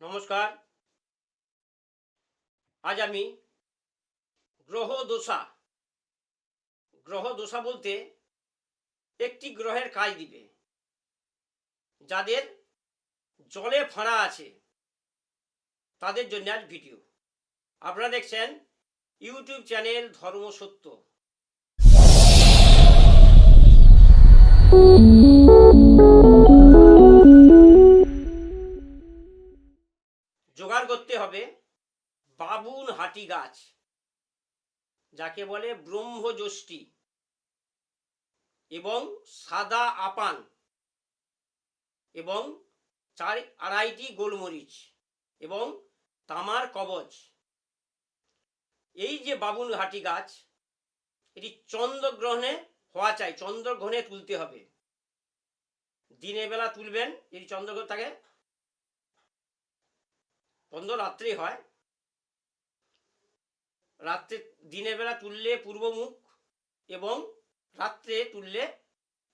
নমস্কার। আজ আমি গ্রহ দোষা গ্রহ দোষা বলতে একটি গ্রহের কাজ দিবে, যাদের জলে ফাঁড়া আছে, তাদের জন্য আজ ভিডিও। আপনারা দেখছেন ইউটিউব চ্যানেল ধর্ম সত্য। জোগাড় করতে হবে বাবুন হাটি গাছ, যাকে বলে ব্রহ্মযষ্টি এবং সাদা আপান এবং চার আড়াইটি গোলমরিচ এবং তামার কবচ। এই যে বাবুন হাটি গাছ, এটি চন্দ্রগ্রহণে হওয়া চাই, চন্দ্রগ্রহণে তুলতে হবে। দিনের বেলা তুলবেন, যদি চন্দ্রগ্রহণ থাকে বন্ধ রাত্রি হয়। রাত্রে দিনের বেলা তুললে পূর্বমুখ এবং রাত্রে তুললে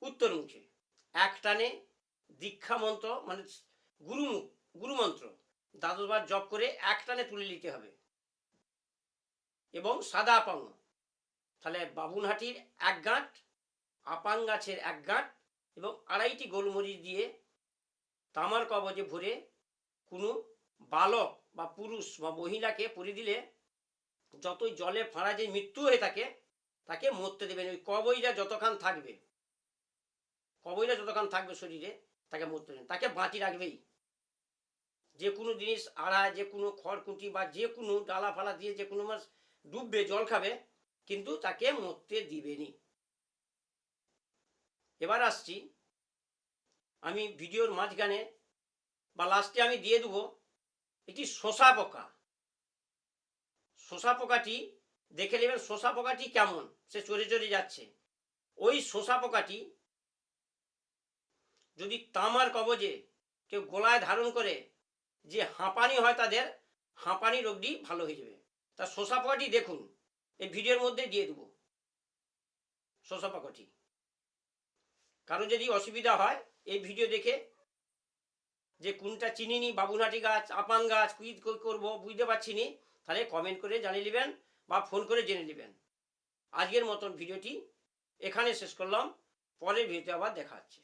উত্তরমুখে। এক টানে দীক্ষা মন্ত্র মানে গুরুমুখ, গুরুমন্ত্র। দ্বাদশবার জপ করে এক টানে তুলে নিতে হবে। এবং সাদা আপাঙ্গ তাহলে বাবুনহাটির এক গাঁট, আপাং গাছের এক গাঁট এবং আড়াইটি গোলমরিচ দিয়ে তামার কবজে ভরে কোনো বালক বা পুরুষ বা মহিলাকে পরি দিলে যতই জলে ফাঁড়া যে মৃত্যু হয়ে থাকে, তাকে মরতে দেবেন। ওই কবইটা যতক্ষণ থাকবে কবইটা যতক্ষণ থাকবে শরীরে, তাকে মরতে দেবেন। তাকে বাঁচি রাখবেই। যে কোনো জিনিস, আড়া, যে কোনো খড়কুটি বা যে কোনো ডালা ফালা দিয়ে যে কোনো মাছ ডুববে, জল খাবে, কিন্তু তাকে মরতে দিবেনি এবার আসছি। আমি ভিডিওর মাঝখানে বা লাস্টে আমি দিয়ে দেবো। এটি শোষা পোকা। শোষা পোকাটি, দেখে নেবেন শোষা পোকাটি কেমন, সে চড়ে চড়ে যাচ্ছে। ওই শোষা পোকাটি যদি তামার কবজে কেউ গলায় ধারণ করে যে হাঁপানি হয় তাদের, হাঁপানি রোগটি ভালো হয়ে যাবে। তা শোষা পোকাটি দেখুন, এই ভিডিওর মধ্যে দিয়ে দেবো। শোষা পোকাটি। কারও যদি অসুবিধা হয়, এই ভিডিও দেখে যে কোনটা চিনি নি, বাবুনাটি গাছ আপাং গাছ কুইদ করব বুঝতে পারছি নি, তাহলে কমেন্ট করে জানিয়ে নেবেন বা ফোন করে জেনে নেবেন আজকের মতন ভিডিওটি এখানে শেষ করলাম, পরের ভিডিওতে আবার দেখা হচ্ছে।